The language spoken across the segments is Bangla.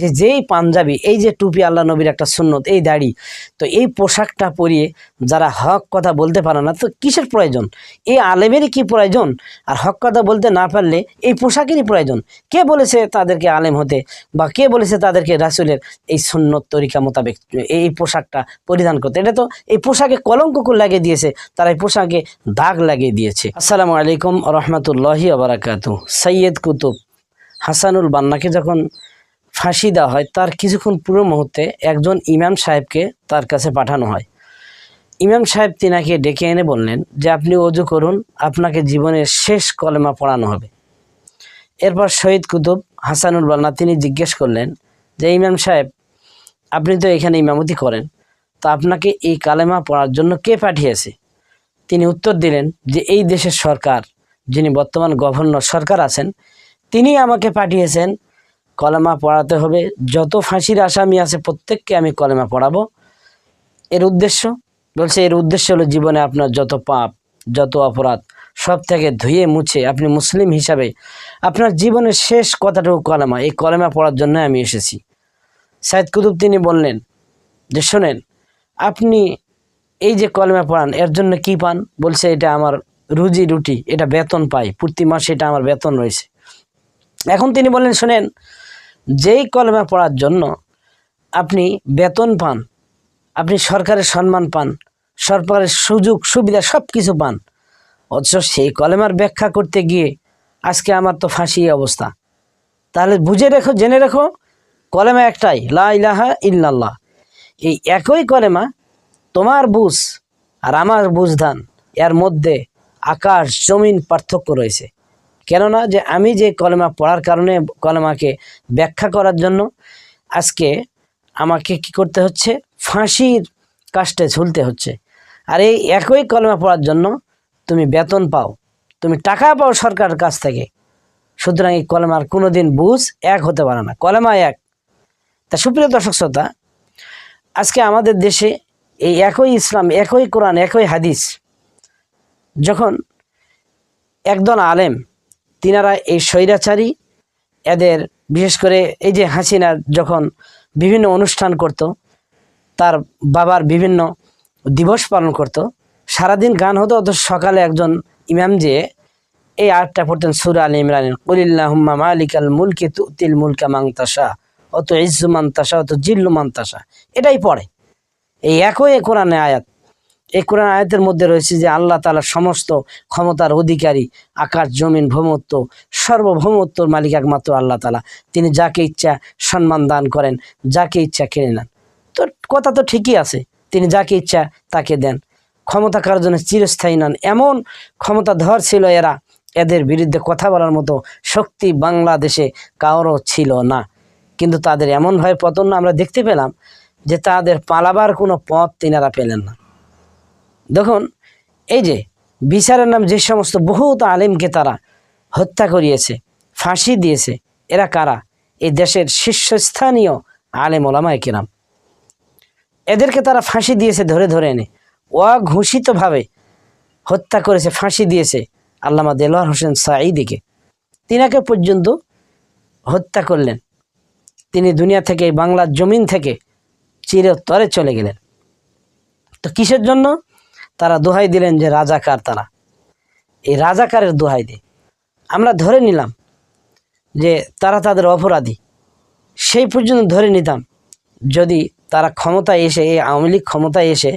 যে যেই পাঞ্জাবি, এই যে টুপি আল্লাহ নবীর একটা সুন্নত, এই দাড়ি, তো এই পোশাকটা পরিয়ে যারা হক কথা বলতে পারে না, তো কিসের প্রয়োজন? এই আলেমেরই কি প্রয়োজন? আর হক কথা বলতে না পারলে এই পোশাকেরই প্রয়োজন। কে বলেছে তাদেরকে আলেম হতে বা কে বলেছে তাদেরকে রাসুলের এই সুন্নত তরিকা মোতাবেক এই পোশাকটা পরিধান করতে? এটা তো এই পোশাকে কলঙ্ক লাগিয়ে দিয়েছে, তারা এই পোশাকে দাগ লাগিয়ে দিয়েছে। আসসালামু আলাইকুম রহমতুল্লাহি আবরাকাতু সৈয়দ কুতুব হাসানুল বান্নাকে যখন ফাঁসি দেওয়া হয়। তার কিছুক্ষণ পুরো মুহূর্তে একজন ইমাম সাহেবকে তার কাছে পাঠানো হয়। ইমাম সাহেব তিনাকে ডেকে এনে বললেন যে, আপনি অজু করুন, আপনাকে জীবনের শেষ কলেমা পড়ানো হবে। এরপর শহীদ কুতুব হাসানুল বান্না তিনি জিজ্ঞেস করলেন যে, ইমাম সাহেব, আপনি তো এখানে ইমামতি করেন, তো আপনাকে এই কালেমা পড়ার জন্য কে পাঠিয়েছে? তিনি উত্তর দিলেন যে, এই দেশের সরকার, যিনি বর্তমান গভর্নর সরকার আছেন তিনি আমাকে পাঠিয়েছেন কলেমা পড়াতে হবে। যত ফাঁসির আসামি আছে প্রত্যেককে আমি কলেমা পড়াবো। এর উদ্দেশ্য? বলছে, এর উদ্দেশ্য হলো জীবনে আপনার যত পাপ, যত অপরাধ, সব থেকে ধুয়ে মুছে আপনি মুসলিম হিসাবে আপনার জীবনের শেষ কথাটুকু কলেমা। এই কলেমা পড়ার জন্য আমি এসেছি। সাইদ কুতুব তিনি বললেন যে, শোনেন, আপনি এই যে কলেমা পড়ান, এর জন্য কি পান? বলছে, এটা আমার রুজি রুটি, এটা বেতন পাই। প্রতি মাসে এটা আমার বেতন রয়েছে। এখন তিনি বললেন, শোনেন যেই কলেমা পড়ার জন্য আপনি বেতন পান, আপনি সরকারের সম্মান পান, সরকারের সুযোগ, সুবিধা সব কিছু পান, অথচ সেই কলেমার ব্যাখ্যা করতে গিয়ে আজকে আমার তো ফাঁসি অবস্থা। তাহলে বুঝে রেখো, জেনে রেখো, কলেমা একটাই, লা ইলাহা ইল্লাল্লাহ। এই একই কলেমা তোমার বুঝ আর আমার বুঝধান, এর মধ্যে আকাশ, জমিন পার্থক্য রয়েছে। কেননা যে আমি যে কলেমা পড়ার কারণে কলেমাকে ব্যাখ্যা করার জন্য আজকে আমাকে কি করতে হচ্ছে? ফাঁসির কাষ্টে ঝুলতে হচ্ছে। আর এই একই কলেমা পড়ার জন্য তুমি বেতন পাও, তুমি টাকা পাও সরকারের কাছ থেকে। সুতরাং এই কলেমার কোনো দিন বুঝ এক হতে পারে না। কলেমা এক। তা সুপ্রিয় দর্শক শ্রোতা, আজকে আমাদের দেশে এই একই ইসলাম, একই কোরআন, একই হাদিস, যখন একদল আলেম তিনারা এই স্বৈরাচারী। এদের বিশেষ করে এই যে হাসিনার যখন বিভিন্ন অনুষ্ঠান করত, তার বাবার বিভিন্ন দিবস পালন করত, সারাদিন গান হতো অত সকালে একজন ইমাম যে, এই আটটা পড়তেন সুরা আল ইমরান কলিল্লাহুম্মা মালিক আল মুলকে তুতিল মুলকা মাংতাসা অত ইজ্জু মান্তাসা অত জিল্লু মান্তাসা এটাই পড়ে। এই একই কোরআনে আয়াত। কোরআন আয়াতের মধ্যে রয়েছে যে আল্লাহ তালার সমস্ত ক্ষমতার অধিকারী, আকাশ, জমিন, ভৌমত্ব, সর্বভৌমত্বর মালিক একমাত্র আল্লাহ তালা তিনি যাকে ইচ্ছা সম্মান দান করেন, যাকে ইচ্ছা কিনে নেন। তো কথা তো ঠিকই আছে, তিনি যাকে ইচ্ছা তাকে দেন। ক্ষমতা কারোর জন্য চিরস্থায়ী নন? এমন ক্ষমতা ধর ছিল এরা, এদের বিরুদ্ধে কথা বলার মতো শক্তি বাংলাদেশে কারোরও ছিল না। কিন্তু তাদের এমনভাবে পতন আমরা দেখতে পেলাম যে তাদের পালাবার কোনো পথ তিনারা পেলেন না। দেখুন, এই যে বিচারের নাম যে সমস্ত বহুত আলেমকে তারা হত্যা করিয়েছে, ফাঁসি দিয়েছে, এরা কারা? এই দেশের শীর্ষস্থানীয় আলেম ওলামায় কিরাম। এদেরকে তারা ফাঁসি দিয়েছে ধরে ধরে এনে, অঘোষিতভাবে হত্যা করেছে, ফাঁসি দিয়েছে আল্লামা দেলোয়ার হোসেন সাঈদিকে। তিনাকে পর্যন্ত হত্যা করলেন। তিনি দুনিয়া থেকে, বাংলার জমিন থেকে চিরতরে চলে গেলেন। তো কিসের জন্য? তারা দোহাই দিলেন যে রাজাকার তারা। এই রাজাকারের দোহাই দিয়ে আমরা ধরে নিলাম যে তারা তাদের অপরাধী। সেই পর্যন্ত ধরে নিতাম যদি তারা ক্ষমতায় এসে, এই আওয়ামী লীগ ক্ষমতায় এসে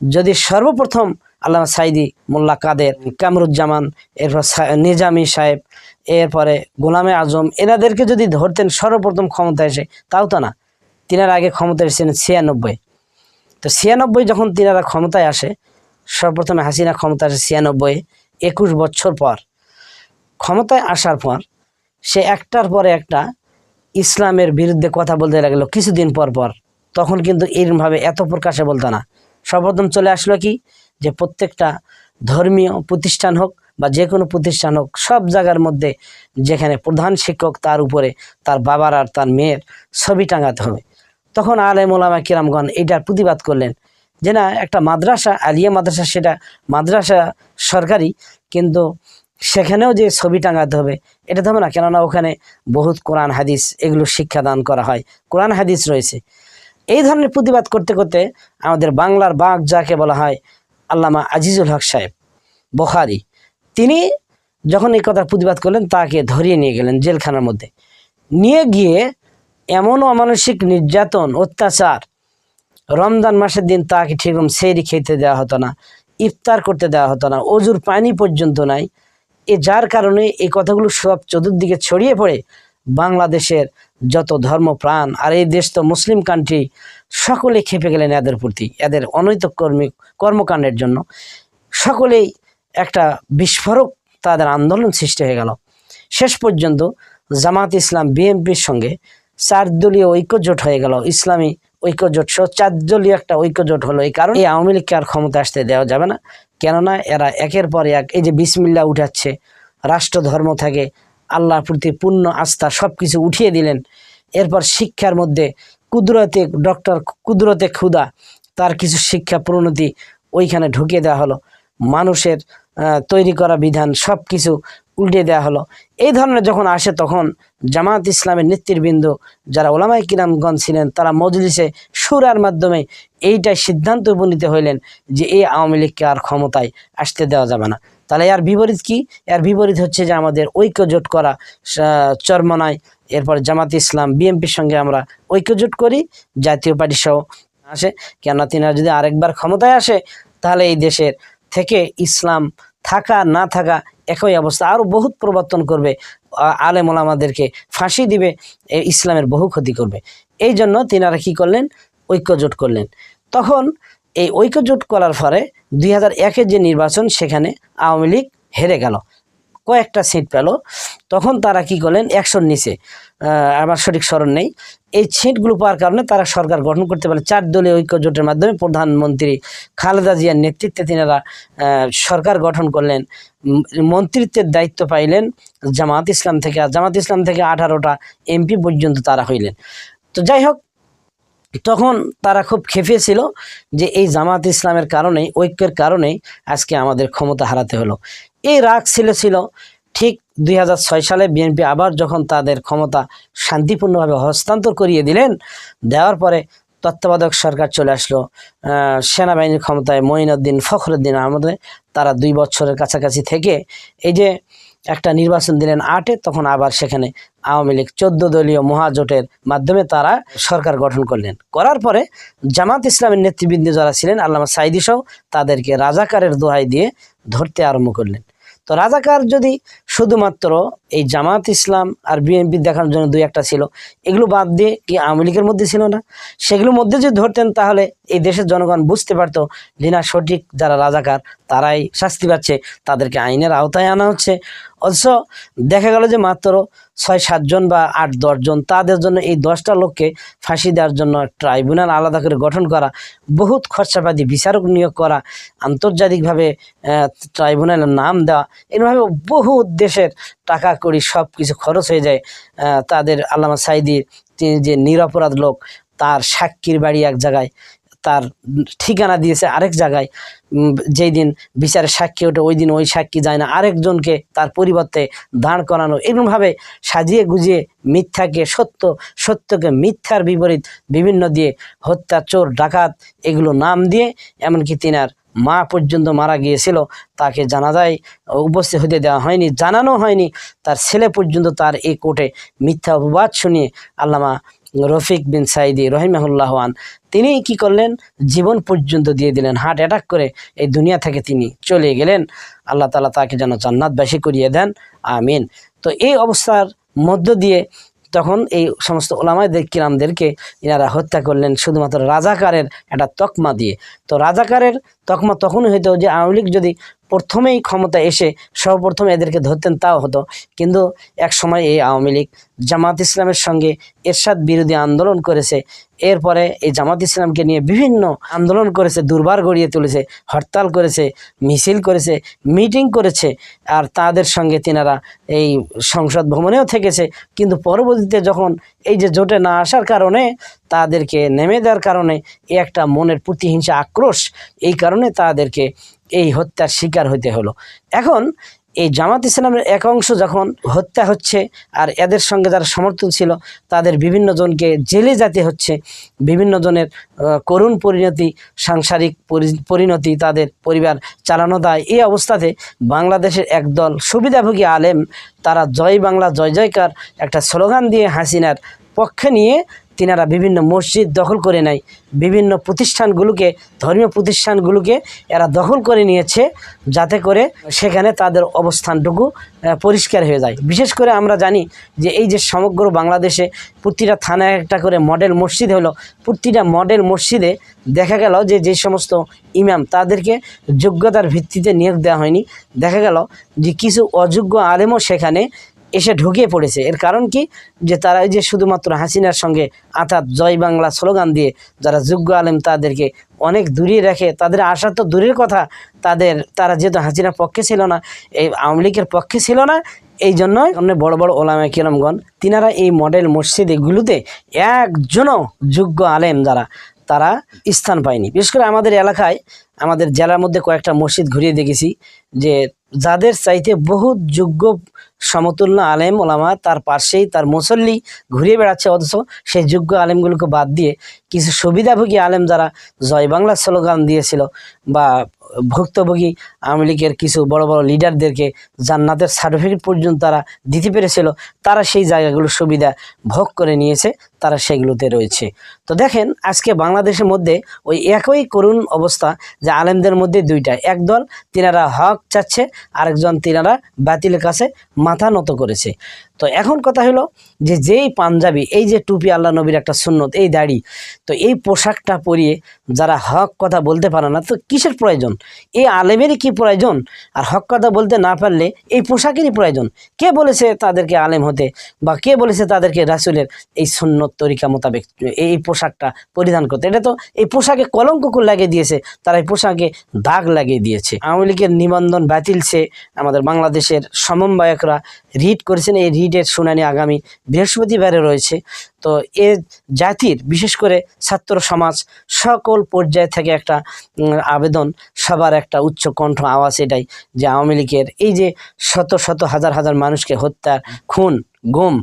যদি সর্বপ্রথম আল্লামা সাইদি মোল্লা কাদের, কামরুজ্জামান, এরপর নিজামি সাহেব, এরপরে গোলামে আজম, এনাদেরকে যদি ধরতেন সর্বপ্রথম ক্ষমতা এসে, তাও তো না। তিনারা আগে ক্ষমতায় এসেছিলেন ছিয়ানব্বই। তো ছিয়ানব্বই যখন তিনারা ক্ষমতায় আসে সর্বপ্রথমে হাসিনা ক্ষমতা আসে ছিয়ানব্বই, একুশ বছর পর। ক্ষমতায় আসার পর সে একটার পরে একটা ইসলামের বিরুদ্ধে কথা বলতে লাগল কিছুদিন পর পর। তখন কিন্তু এরমভাবে এত প্রকাশে বলতো না। সর্বপ্রথম চলে আসলো কি? যে প্রত্যেকটা ধর্মীয় প্রতিষ্ঠান হোক বা যে কোনো প্রতিষ্ঠান হোক, সব জায়গার মধ্যে যেখানে প্রধান শিক্ষক তার উপরে তার বাবার আর তার মেয়ের ছবি টাঙাতে হবে। তখন আলেম ওলামা কিরামগণ এটার প্রতিবাদ করলেন। যে না, একটা মাদ্রাসা, আলিয়া মাদ্রাসা সেটা মাদ্রাসা সরকারি, কিন্তু সেখানেও যে ছবি টাঙাতে হবে, এটা তো হবে না। কেননা ওখানে বহুত কোরআন, হাদিস এগুলো শিক্ষাদান করা হয়। কোরআন, হাদিস রয়েছে। এই ধরনের প্রতিবাদ করতে করতে আমাদের বাংলার বাঘ যাকে বলা হয় আল্লামা আজিজুল হক সাহেব, বখারি, তিনি যখন এই কথার প্রতিবাদ করলেন, তাকে ধরিয়ে নিয়ে গেলেন জেলখানার মধ্যে। নিয়ে গিয়ে এমন অমানসিক নির্যাতন, অত্যাচার রমজান মাসের দিন তাকে ঠিকরকম সেরি খেতে দেওয়া হতো না, ইফতার করতে দেওয়া হতো না, অজুর পানি পর্যন্ত নাই। এ যার কারণে এই কথাগুলো সব চতুর্দিকে ছড়িয়ে পড়ে বাংলাদেশের যত ধর্মপ্রাণ, আর এই দেশ তো মুসলিম কান্ট্রি সকলে খেপে গেলেন এদের প্রতি, এদের অনৈত কর্মী, কর্মকাণ্ডের জন্য। সকলেই একটা বিস্ফোরক তাদের আন্দোলন সৃষ্টি হয়ে গেল। শেষ পর্যন্ত জামাত ইসলাম বিএনপির সঙ্গে চারদলীয় ঐক্যজোট হয়ে গেল। ইসলামী ঐক্যজোট সহ একটা ঐক্যজোট হলো এই কারণে এই আওয়ামী লীগকে আর ক্ষমতা আসতে দেওয়া যাবে না। কেননা এরা একের পর এক এই যে বিসমিল্লা উঠাচ্ছে রাষ্ট্র ধর্ম থাকে আল্লাহর প্রতি পূর্ণ আস্থা সব কিছু উঠিয়ে দিলেন, এরপর শিক্ষার মধ্যে কুদরতে ডক্টর কুদরতে ক্ষুদা তার কিছু শিক্ষা প্রণতি ওইখানে ঢুকিয়ে দেওয়া হলো। মানুষের তৈরি করা বিধান সব কিছু উল্টে দেওয়া হলো। এই ধরনের যখন আসে তখন জামাত ইসলামের নেতৃবৃন্দ যারা ওলামাই কিরামগঞ্জ ছিলেন তারা মজলিসে সুরার মাধ্যমে এইটাই সিদ্ধান্ত উপনীত হইলেন যে এই আওয়ামী লীগকে আর ক্ষমতায় আসতে দেওয়া যাবে না। তাহলে এর বিপরীত কি? এর বিপরীত হচ্ছে যে আমাদের ঐক্যজোট করা আহ, চরমনায় এরপর জামাত ইসলাম বিএনপির সঙ্গে আমরা ঐক্যজোট করি জাতীয় পার্টি সহ আসে। কেননা তিনারা যদি আরেকবার ক্ষমতায় আসে তাহলে এই দেশের থেকে ইসলাম থাকা, না থাকা একই অবস্থা। আরও বহুত প্রবর্তন করবে আলেম ওলামাদেরকে। ফাঁসি দিবে ইসলামের বহু ক্ষতি করবে। এই জন্য তিনারা কী করলেন? ঐক্যজোট করলেন। তখন এই ঐক্যজোট করার ফলে দুই হাজার যে নির্বাচন, সেখানে আওয়ামী লীগ হেরে গেল। কয়েকটা সিট পেল। তখন তারা কি করলেন? একশোর নিচে। আমার সঠিক স্মরণ নেই। এই সিটগুলো পাওয়ার কারণে তারা সরকার গঠন করতে পারে চার দলীয় ঐক্য জোটের মাধ্যমে প্রধানমন্ত্রী খালেদা জিয়ার নেতৃত্বে তিনারা সরকার গঠন করলেন। মন্ত্রিত্বের দায়িত্ব পাইলেন জামাত ইসলাম থেকে। আর জামাত ইসলাম থেকে আঠারোটা এমপি পর্যন্ত তারা হইলেন। তো যাই হোক, তখন তারা খুব খেপেছিল যে এই জামাত ইসলামের কারণেই, ঐক্যের কারণেই আজকে আমাদের ক্ষমতা হারাতে হলো। এই রাগ ছিল ছিল। ঠিক দুই হাজার ছয় সালে বিএনপি আবার যখন তাদের ক্ষমতা শান্তিপূর্ণভাবে হস্তান্তর করিয়ে দিলেন, দেওয়ার পরে তত্ত্বাবধায়ক সরকার চলে আসলো। সেনাবাহিনীর ক্ষমতায় মঈনুদ্দিন ফখরুদ্দিন আহমদে তারা দুই বছরের কাছাকাছি থেকে এই যে একটা নির্বাচন দিলেন আটে, তখন আবার সেখানে আওয়ামী লীগ চোদ্দ দলীয় মহাজোটের মাধ্যমে তারা সরকার গঠন করলেন। করার পরে জামাত ইসলামের নেতৃবৃন্দ যারা ছিলেন, আল্লামা সাইদি সহ তাদেরকে রাজাকারের দোহাই দিয়ে ধরতে আরম্ভ করলেন। তো রাজাকার যদি শুধুমাত্র এই জামাত ইসলাম আর বিএনপি দেখানোর জন্য দুই একটা ছিল। এগুলো বাদ দিয়ে কি আওয়ামী লীগের মধ্যে ছিল না? সেগুলোর মধ্যে যদি ধরতেন তাহলে এই দেশের জনগণ বুঝতে পারতো যে না সঠিক যারা রাজাকার তারাই শাস্তি পাচ্ছে, তাদেরকে আইনের আওতায় আনা হচ্ছে। অথচ দেখা গেল যে মাত্র ছয় সাতজন বা আট দশজন তাদের জন্য এই দশটা লোককে ফাঁসি দেওয়ার জন্য ট্রাইব্যুনাল আলাদা করে গঠন করা, বহুত খরচাপাতি বিচারক নিয়োগ করা, আন্তর্জাতিকভাবে ট্রাইব্যুনালের নাম দেওয়া এরভাবে বহু দেশের টাকা কড়ি সব কিছু খরচ হয়ে যায় তাদের আল্লামা সাইদির তিনি যে নিরপরাধ লোক, তার সাক্ষীর বাড়ি এক জায়গায়, তার ঠিকানা দিয়েছে আরেক জায়গায় যেই দিন বিচারের সাক্ষী ওঠে, ওই দিন ওই সাক্ষী যায় না, আরেকজনকে তার পরিবর্তে দাঁড় করানো, এরকমভাবে সাজিয়ে গুজিয়ে মিথ্যাকে, সত্য, সত্যকে মিথ্যার বিপরীত বিভিন্ন দিয়ে হত্যা, চোর, ডাকাত, এগুলো নাম দিয়ে, এমনকি তিনার মা পর্যন্ত মারা গিয়েছিল, তাকে জানাজায় উপস্থিত হতে দেওয়া হয়নি, জানানো হয়নি। তার ছেলে পর্যন্ত তার এই কোর্টে মিথ্যা অপবাদ শুনিয়ে আল্লামা রফিক বিন সাইদি রহিমাহুল্লাহান তিনি কি করলেন? জীবন পর্যন্ত দিয়ে দিলেন, হার্ট অ্যাটাক করে এই দুনিয়া থেকে তিনি চলে গেলেন। আল্লাহ তালা তাকে যেন জান্নাতবাসী করিয়ে দেন, আমিন। তো এই অবস্থার মধ্য দিয়ে তখন এই সমস্ত ওলামাদের কিরামদেরকে এনারা হত্যা করলেন, শুধুমাত্র রাজাকারের একটা তকমা দিয়ে। তো রাজাকারের তকমা তখনই হইতো যে আওয়ামী লীগ যদি প্রথমেই ক্ষমতা এসে সর্বপ্রথম এদেরকে ধরতেন, তাও হতো। কিন্তু এক সময় এই আওয়ামী লীগ জামাত ইসলামের সঙ্গে এরশাদ বিরোধী আন্দোলন করেছে। এরপরে এই জামাত ইসলামকে নিয়ে বিভিন্ন আন্দোলন করেছে, দুর্বার গড়িয়ে তুলেছে, হরতাল করেছে, মিছিল করেছে, মিটিং করেছে। আর তাদের সঙ্গে তিনারা এই সংসদ ভবনেও থেকেছে। কিন্তু পরবর্তীতে যখন এই যে জোটে না আসার কারণে তাদেরকে নেমে দেওয়ার কারণে একটা মনের প্রতিহিংসা আক্রোশ, এই কারণে তাদেরকে এই হত্যার শিকার হতে হলো। এখন এই জামাত ইসলামের এক অংশ যখন হত্যা হচ্ছে আর এদের সঙ্গে যারা সমর্থন ছিল, তাদের বিভিন্ন জনকে জেলে যেতে হচ্ছে, বিভিন্ন জনের করুণ পরিণতি, সাংসারিক পরি- পরিণতি তাদের পরিবার চালানো দেয়। এই অবস্থাতে বাংলাদেশের একদল সুবিধাভোগী আলেম, তারা জয় বাংলা, জয় জয়কার একটা স্লোগান দিয়ে হাসিনার পক্ষে নিয়ে তিনারা বিভিন্ন মসজিদ দখল করে নেয়। বিভিন্ন প্রতিষ্ঠানগুলোকে, ধর্মীয় প্রতিষ্ঠানগুলোকে এরা দখল করে নিয়েছে যাতে করে সেখানে তাদের অবস্থানটুকু পরিষ্কার হয়ে যায়। বিশেষ করে আমরা জানি যে এই যে সমগ্র বাংলাদেশে প্রতিটা থানায় একটা করে মডেল মসজিদ হলো। প্রতিটা মডেল মসজিদে দেখা গেল যে যে সমস্ত ইমাম তাদেরকে যোগ্যতার ভিত্তিতে নিয়োগ দেওয়া হয়নি। দেখা গেল যে কিছু অযোগ্য আলেমও সেখানে এসে ঢুকে পড়েছে। এর কারণ কি? যে তারা যে শুধুমাত্র হাসিনার সঙ্গে অর্থাৎ জয় বাংলা স্লোগান দিয়ে যারা যোগ্য আলেম তাদেরকে অনেক দূরে রেখে, তাদের আশা তো দূরের কথা, তাদের, তারা যেহেতু হাসিনার পক্ষে ছিল না, এই আওয়ামী লীগের পক্ষে ছিল না, এই জন্য অনেক বড় বড় ওলামা কিরমগণ, তিনারা এই মডেল মসজিদ এগুলোতে একজনও যোগ্য আলেম যারা, তারা স্থান পায়নি। বিশেষ করে আমাদের এলাকায়, আমাদের জেলার মধ্যে কয়েকটা মসজিদ ঘুরিয়ে দেখেছি, যে যাদের চাইতে বহু যোগ্য সমতুল্য আলেম, ওলামা তার পাশেই তার মুসল্লি ঘুরিয়ে বেড়াচ্ছে। অথচ সেই যোগ্য আলেমগুলোকে বাদ দিয়ে কিছু সুবিধাভোগী আলেম যারা জয় বাংলা স্লোগান দিয়েছিল বা ভুক্তভোগী আওয়ামী লীগের কিছু বড় বড় লিডারদেরকে জান্নাতের সার্টিফিকেট পর্যন্ত তারা দিতে পেরেছিল, তারা সেই জায়গাগুলোর সুবিধা ভোগ করে নিয়েছে। তারা সেগুলোতে রয়েছে। তো দেখেন, আজকে বাংলাদেশের মধ্যে ওই একই করুণ অবস্থা যে আলেমদের মধ্যে দুইটা। একদল তিনারা হক চাচ্ছে, আরেকজন তিনারা বাতিলের কাছে মাথা নত করেছে। তো এখন কথা হলো যে যেই পাঞ্জাবি, এই যে টুপি আল্লাহ নবীর একটা সুন্নত, এই দাড়ি, তো এই পোশাকটা পরিয়ে যারা হক কথা বলতে পারে না, তো কিসের প্রয়োজন? এই আলেমেরই কি প্রয়োজন? আর হক কথা বলতে না পারলে এই পোশাকেরই প্রয়োজন? কে বলেছে তাদেরকে আলেম হতে বা কে বলেছে তাদেরকে রাসুলের এই সুন্নত তরিকা মোতাবেক এই পোশাকটা পরিধান করতে। এটা তো এই পোশাকে কলঙ্ক লাগিয়ে দিয়েছে, তারা এই পোশাকে দাগ লাগিয়ে দিয়েছে। আওয়ামী লীগের নিবন্ধন বাতিলছে আমাদের বাংলাদেশের সমন্বয়করা রিট করেছেন। এই রিটের শুনানি আগামী বৃহস্পতিবারে রয়েছে। তো এ জাতির, বিশেষ করে ছাত্র সমাজ, সকল পর্যায় থেকে একটা আবেদন, সবার একটা উচ্চ কণ্ঠ আওয়াজ এটাই যে আওয়ামী লীগের এই যে শত শত হাজার হাজার মানুষকে হত্যা খুন, গুম,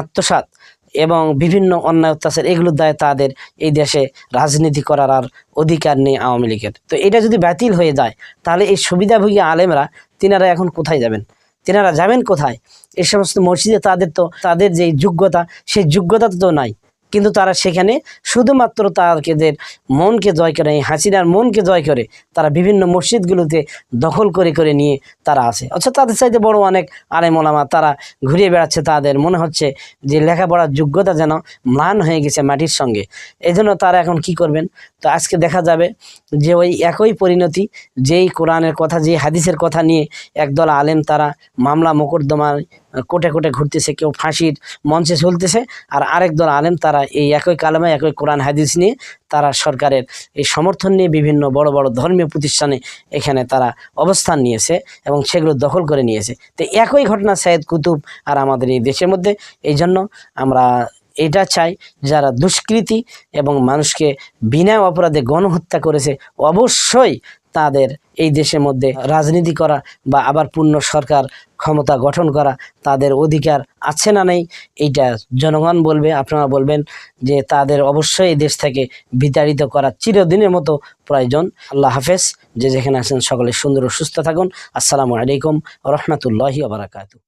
আত্মসাৎ এবং বিভিন্ন অন্যায় অত্যাচার, এগুলোর দায় তাদের এই দেশে রাজনীতি করার আর অধিকার নেই আওয়ামী লীগের। তো এটা যদি বাতিল হয়ে যায়, তাহলে এই সুবিধাভোগী আলেমরা তিনারা এখন কোথায় যাবেন? তিনারা যাবেন কোথায়? এই সমস্ত মসজিদে তাদের তো, তাদের যে যোগ্যতা, সেই যোগ্যতা তো নাই। কিন্তু তারা সেখানে শুধুমাত্র তাদের মনকে জয় করে, এই হাসিনার মনকে জয় করে তারা বিভিন্ন মসজিদগুলোতে দখল করে করে নিয়ে তারা আছে। অর্থাৎ তাদের চাইতে বড় অনেক আলেম ওলামা, তারা ঘুরিয়ে বেড়াচ্ছে তাদের। মনে হচ্ছে যে লেখাপড়ার যোগ্যতা যেন ম্লান হয়ে গেছে মাটির সঙ্গে। এই জন্য তারা এখন কি করবেন? তো আজকে দেখা যাবে যে ওই একই পরিণতি, যেই কোরআনের কথা, যেই হাদিসের কথা নিয়ে একদল আলেম তারা মামলা, মোকদ্দমায় কোটে কোটে ঘুরতেছে, কেউ ফাঁসির মঞ্চে চলতেছে আর আরেক দল আলেম, তারা এই একই কালামে, একই কোরআন, হাদিস নিয়ে তারা সরকারের এই সমর্থন নিয়ে বিভিন্ন বড় বড় ধর্মীয় প্রতিষ্ঠানে এখানে তারা অবস্থান নিয়েছে এবং সেগুলো দখল করে নিয়েছে। তো একই ঘটনা সাইদ কুতুব আর আমাদের এই দেশের মধ্যে। এই জন্য আমরা এটা চাই যারা দুষ্কৃতি এবং মানুষকে বিনা অপরাধে গণহত্যা করেছে, অবশ্যই তাদের এই দেশের মধ্যে রাজনীতি করা বা আবার পূর্ণ সরকার ক্ষমতা গঠন করা তাদের অধিকার আছে না নেই, এইটা জনগণ বলবে, আপনারা বলবেন যে তাদের অবশ্যই এই দেশ থেকে বিতাড়িত করা চিরদিনের মতো প্রয়োজন। আল্লাহ হাফেজ, যে যেখানে আছেন সকলে সুন্দর ও সুস্থ থাকুন। আসসালামু আলাইকুম রহমতুল্লাহি আবরাকাতু